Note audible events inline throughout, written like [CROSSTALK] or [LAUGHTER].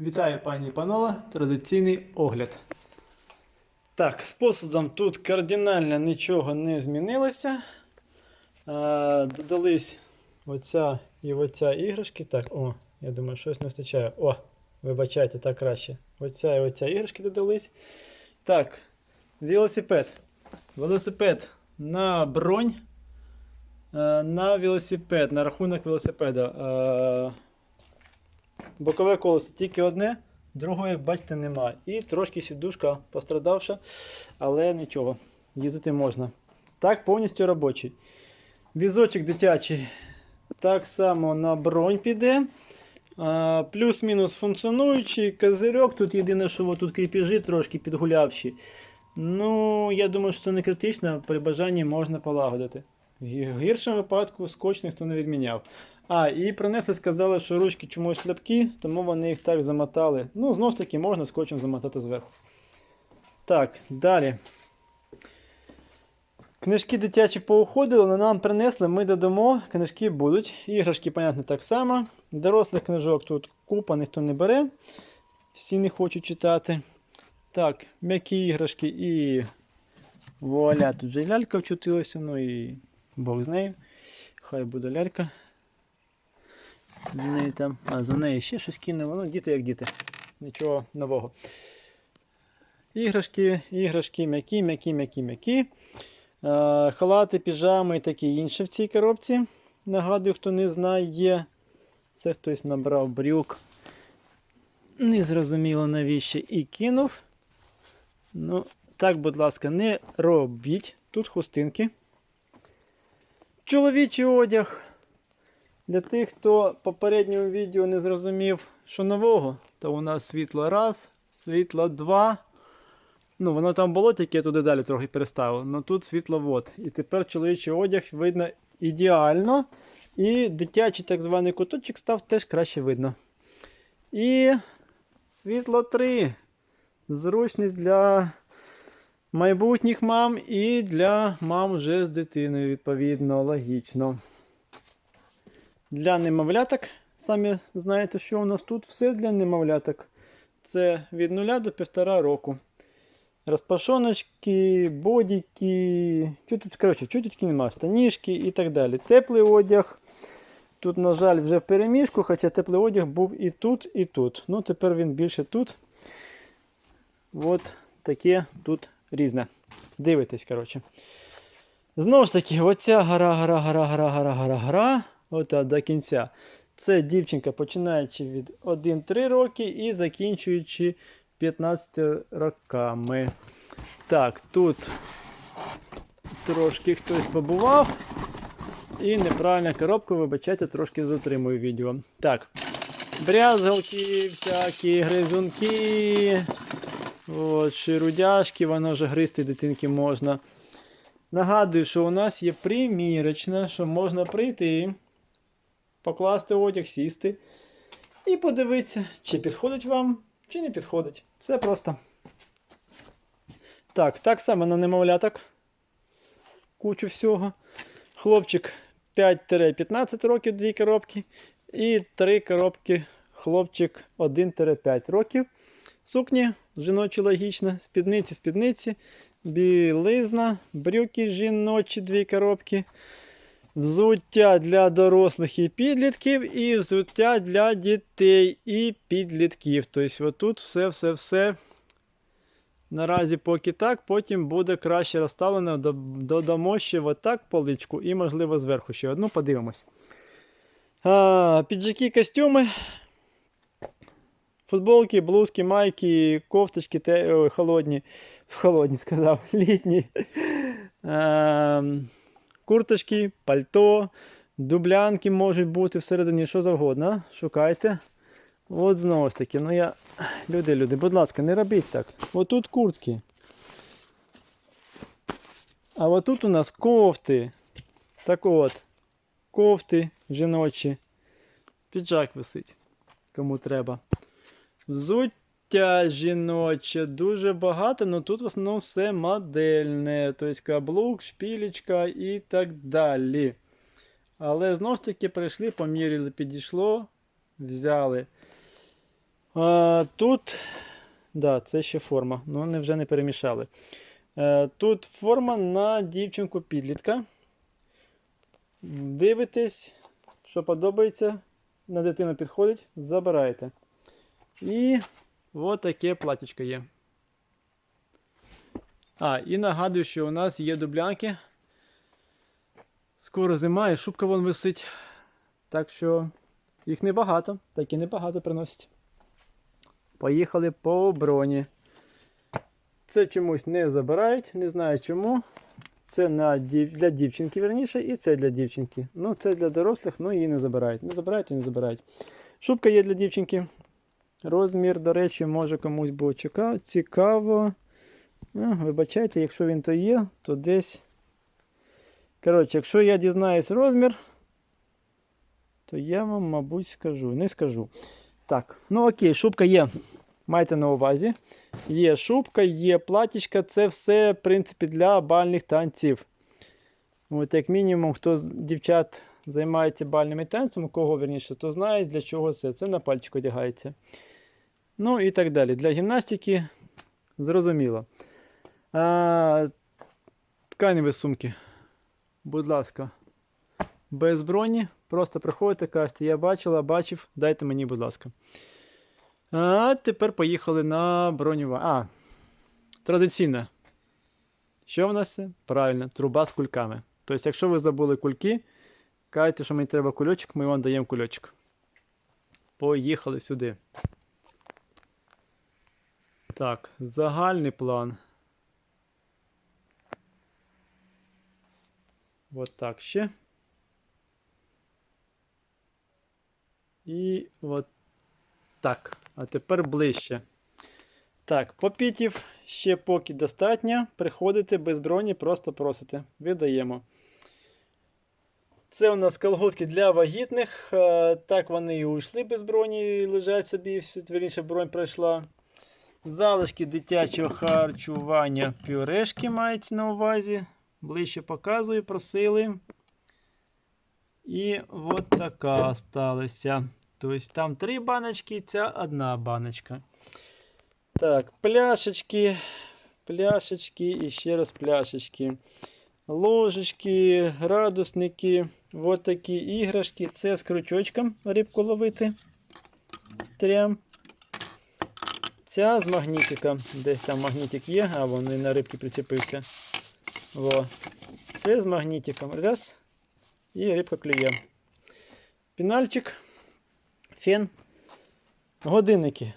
Вітаю, пані і панове, традиційний огляд. Так, з посудом тут кардинально нічого не змінилося. Додались оця і оця іграшки. Так, о, я думаю, щось не вистачає. О, вибачайте, так краще. Оця і оця іграшки додались. Так, велосипед. Велосипед на бронь. Е, На велосипед, на рахунок велосипеда. Бокове колесо тільки одне, другого, як бачите, нема. І трошки сідушка пострадавша, але нічого, їздити можна. Так, повністю робочий. Візочок дитячий так само на бронь піде. Плюс-мінус функціонуючий козирьок. Тут єдине, що тут кріпежі трошки підгулявші. Ну, я думаю, що це не критично, при бажанні можна полагодити. В гіршому випадку скотч ніхто не відміняв. А, і принесли, сказали, що ручки чомусь ляпкі, тому вони їх так замотали. Ну, знов ж таки, можна скотчем замотати зверху. Так, далі. Книжки дитячі поуходили, але нам принесли, ми додамо, книжки будуть. Іграшки, понятно, так само. Дорослих книжок тут купа, ніхто не бере. Всі не хочуть читати. Так, м'які іграшки і вуаля, тут вже й лялька вчутилася, ну і Бог з нею. Хай буде лялька. За там, а за нею ще щось кинуло. Ну, діти як діти. Нічого нового. Іграшки, іграшки, м'які, м'які, м'які, м'які. Халати, піжами і таке інше в цій коробці. Нагадую, хто не знає. Це хтось набрав брюк. Незрозуміло навіщо і кинув. Ну, так, будь ласка, не робіть. Тут хустинки. Чоловічий одяг. Для тих, хто в попередньому відео не зрозумів, що нового, то у нас світло раз, світло два. Ну, воно там було, тільки я туди далі трохи переставив. але тут світло вот. І тепер чоловічий одяг видно ідеально. І дитячий так званий куточок став теж краще видно. І світло 3. Зручність для майбутніх мам і для мам вже з дитиною, відповідно, логічно. Для немовляток, самі знаєте, що у нас тут все для немовляток. Це від 0 до 1,5 року. Розпашоночки, бодіки, коротше, тут немає, штанішки і так далі. Теплий одяг. Тут, на жаль, вже в переміжку, хоча теплий одяг був і тут, і тут. Ну, тепер він більше тут. От таке тут різне. Дивитесь, коротше. Знову ж таки, оця гора, гора, гора, гора, гора, гора, гора. Ота до кінця. Це дівчинка, починаючи від 1-3 роки і закінчуючи 15 роками. Так, тут трошки хтось побував. І неправильна коробка, вибачайте, трошки затримую відео. Так. Брязгалки, всякі гризунки. От, ширудяшки, воно вже гристи дитинки можна. Нагадую, що у нас є примірочна, що можна прийти, покласти одяг, сісти і подивитися, чи підходить вам, чи не підходить. Все просто. Так, так само на немовляток. Кучу всього. Хлопчик 5-15 років, дві коробки. І три коробки хлопчик 1-5 років. Сукні жіночі логічно, спідниці, спідниці, білизна, брюки жіночі, дві коробки. Взуття для дорослих і підлітків, і взуття для дітей і підлітків. Тобто, отут все-все-все. Наразі поки так, потім буде краще розставлено. Додамо ще отак поличку і, можливо, зверху ще одну подивимось. А, піджаки, костюми. Футболки, блузки, майки, кофточки те, ой, холодні. Холодні сказав, [LAUGHS] літні. Ем, курточки, пальто, дублянки можуть бути всередині, що завгодно. Шукайте. От знову ж таки, ну я. Люди, люди, будь ласка, не робіть так. Отут куртки. А отут у нас кофти. Так от. Кофти жіночі. Піджак висить. Кому треба. Взуття жіноче дуже багато, але тут в основному все модельне. Тобто каблук, шпілечка і так далі. Але знову ж таки прийшли, поміряли, підійшло, взяли. А, тут, да, це ще форма, ну вони вже не перемішали. Е, тут форма на дівчинку підлітка. Дивитесь, що подобається, на дитину підходить, забираєте. І от таке платічко є. А, і нагадую, що у нас є дублянки. Скоро зима і шубка вон висить. Так що їх небагато, так і небагато приносять. Поїхали по броні. Це чомусь не забирають, не знаю чому. Це на дів... для дівчинки, верніше, і це для дівчинки. Ну, це для дорослих, ну її не забирають. Не забирають і не забирають. Шубка є для дівчинки. Розмір, до речі, може комусь було цікаво. А, вибачайте, якщо він то є, то десь. Коротше, якщо я дізнаюсь розмір, то я вам, мабуть, скажу. Не скажу. Так, ну окей, шубка є. Майте на увазі. Є шубка, є платічка, це все, в принципі, для бальних танців. От, як мінімум, хто з дівчат займається бальними танцями, кого верніше, то знає, для чого це. Це на пальчик одягається. Ну і так далі. Для гімнастики зрозуміло. А, тканеві сумки. Будь ласка, без броні. Просто приходите, кажете, я бачила, бачив, дайте мені, будь ласка. А тепер поїхали на бронювання. А, традиційно. Що в нас? Правильно, труба з кульками. Тобто, якщо ви забули кульки, кажете, що мені треба кульочок, ми вам даємо кульочок. Поїхали сюди. Так, загальний план. От так ще. І от так. А тепер ближче. Так, попітів ще поки достатньо. Приходите без броні, просто просите. Віддаємо. Це у нас колготки для вагітних. Е, Так вони і уйшли без броні, лежать собі, все, вірніше, бронь пройшла. Залишки дитячого харчування пюрешки мається на увазі. Ближче показую, просили. І от така сталася. Тобто там три баночки, ця одна баночка. Так, пляшечки, пляшечки і ще раз пляшечки. Ложечки, градусники, от такі іграшки. Це з крючочком рибку ловити. Трям. Ця з магнітиком. Десь там магнітик є, а він і на рибки прицепився. Во. Це з магнітиком. Раз. І рибка клює. Пінальчик, фен. Годинники.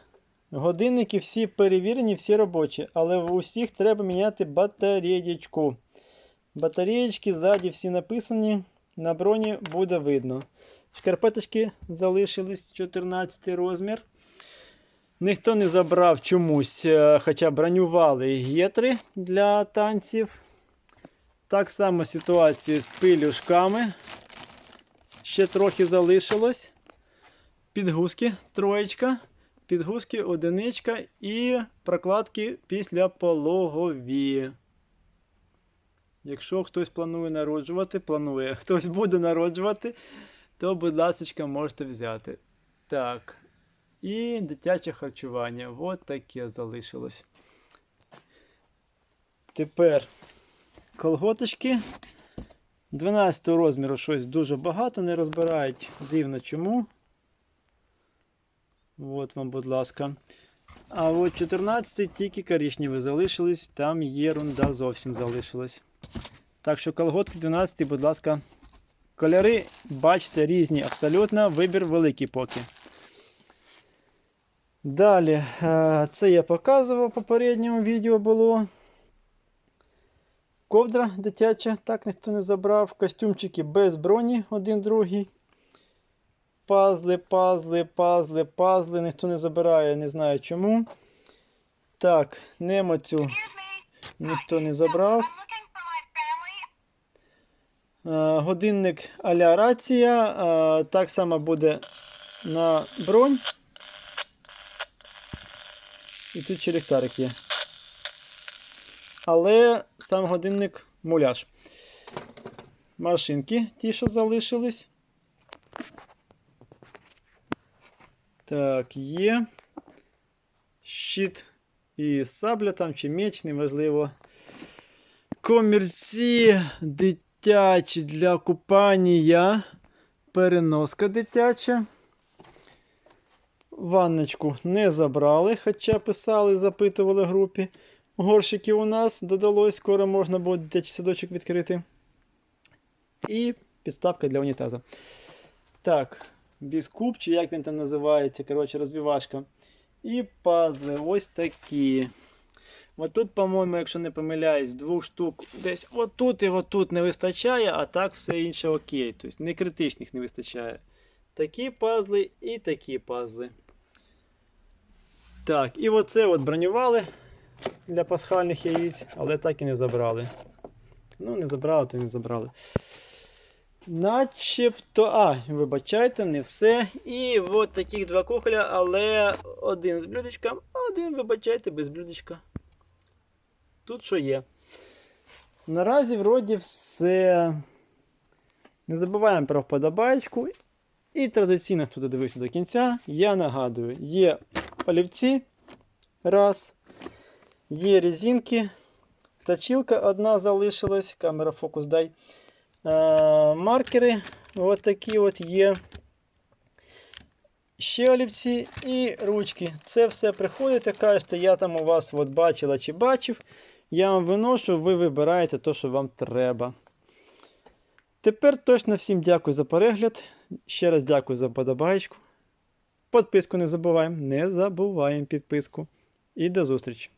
Годинники всі перевірені, всі робочі, але в усіх треба міняти батареєчку. Батареєчки ззаді всі написані, на броні буде видно. Шкарпеточки залишились 14 розмір. Ніхто не забрав чомусь, е, хоча бронювали гетри для танців. Так само ситуація з пилюшками. Ще трохи залишилось. Підгузки троєчка, підгузки одиничка і прокладки після пологові. Якщо хтось планує народжувати, планує, хтось буде народжувати, то, будь ласка, можете взяти. Так. І дитяче харчування. От таке залишилось. Тепер колготочки. 12 розміру щось дуже багато, не розбирають. Дивно чому. От вам, будь ласка. А от 14 тільки коричневі залишились, там єрунда зовсім залишилась. Так що колготки 12, будь ласка. Кольори, бачите, різні абсолютно. Вибір великий поки. Далі, е, це я показував в попередньому відео було. Ковдра дитяча, так ніхто не забрав. Костюмчики без броні, один другий. Пазли, пазли, пазли, пазли. Ніхто не забирає, не знаю чому. Так, немоцю ніхто не забрав. Е, Годинник а-ля рація. Е, Так само буде на бронь. І тут ще ліхтарик є. Але сам годинник муляж. Машинки ті, що залишились. Так, є. щит і сабля там чи меч, неважливо. Комірці дитячі для купання. Переноска дитяча. Ванночку не забрали, хоча писали, запитували групі. Горщиків у нас додалось, скоро можна буде дитячий садочок відкрити. І підставка для унітаза. Так, біскуп, чи як він там називається, коротше, розбивашка. І пазли ось такі. Отут, по-моєму, якщо не помиляюсь, двох штук десь отут і отут не вистачає, а так все інше окей. Тобто не критичних не вистачає. Такі пазли і такі пазли. Так, і оце от бронювали для пасхальних яєць, але так і не забрали. Ну, не забрали, то не забрали. Начебто. А, вибачайте, не все. І от таких два кухоля, але один з блюдечком, а один, вибачайте, без блюдечка. Тут що є. Наразі вроді все. Не забуваємо про вподобайку. І традиційно, хто додивився до кінця, я нагадую, є олівці. Раз. Є резинки. Точилка одна залишилась. Камера фокус дай. Е, маркери. От такі от є. Ще олівці і ручки. Це все приходите, кажете, я там у вас от бачила чи бачив. Я вам виношу, ви вибираєте те, що вам треба. Тепер точно всім дякую за перегляд. Ще раз дякую за подобаєчку. Підписку не забуваємо. Не забуваємо підписку. І до зустрічі!